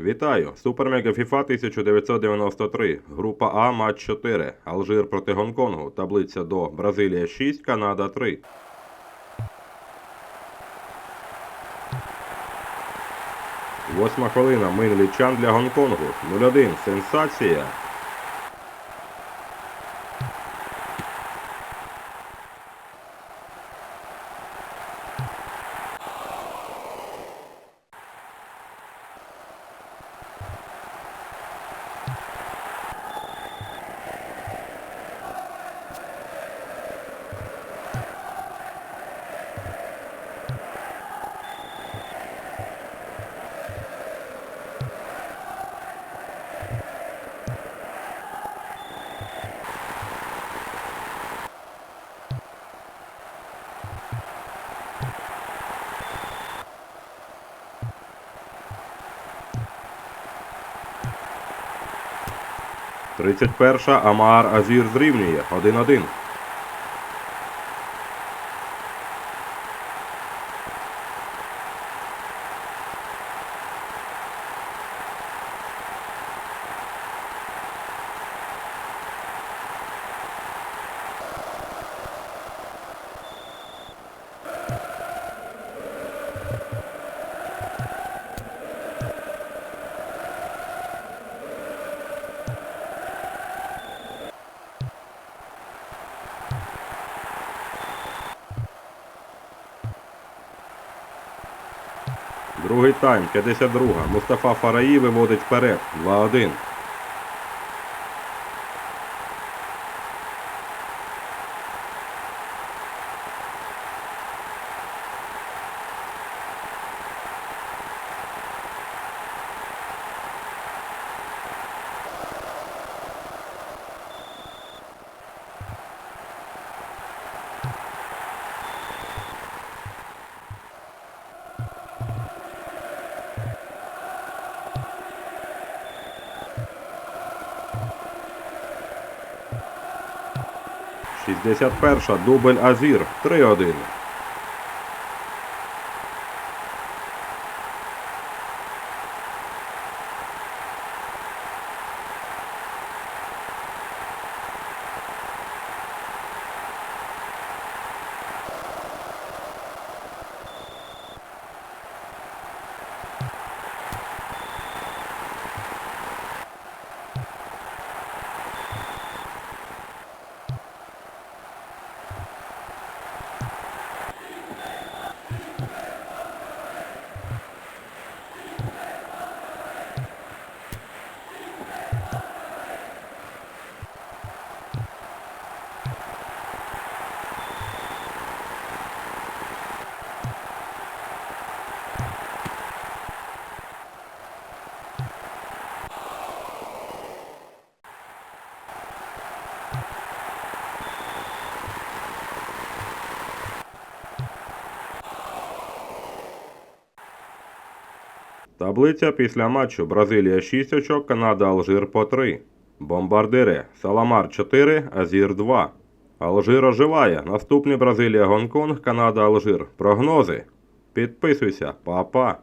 Вітаю! Супермега FIFA 1993. Група А, матч 4. Алжир проти Гонконгу. Таблиця до Бразилія 6, Канада 3. Восьма хвилина. Мин Лічан для Гонконгу. 0-1. Сенсація. Тридцять перша. Амар Азір зрівнює. 1-1. Другий тайм. 52. Мустафа Фараї виводить вперед. 2-1. Шістдесят перша. Дубль Азір. 3-1. Таблиця після матчу Бразилія 6 очок, Канада Алжир по 3. Бомбардири Саламар 4, Азір 2. Алжир оживає. Наступний Бразилія Гонконг, Канада Алжир. Прогнози. Підписуйся, па-па.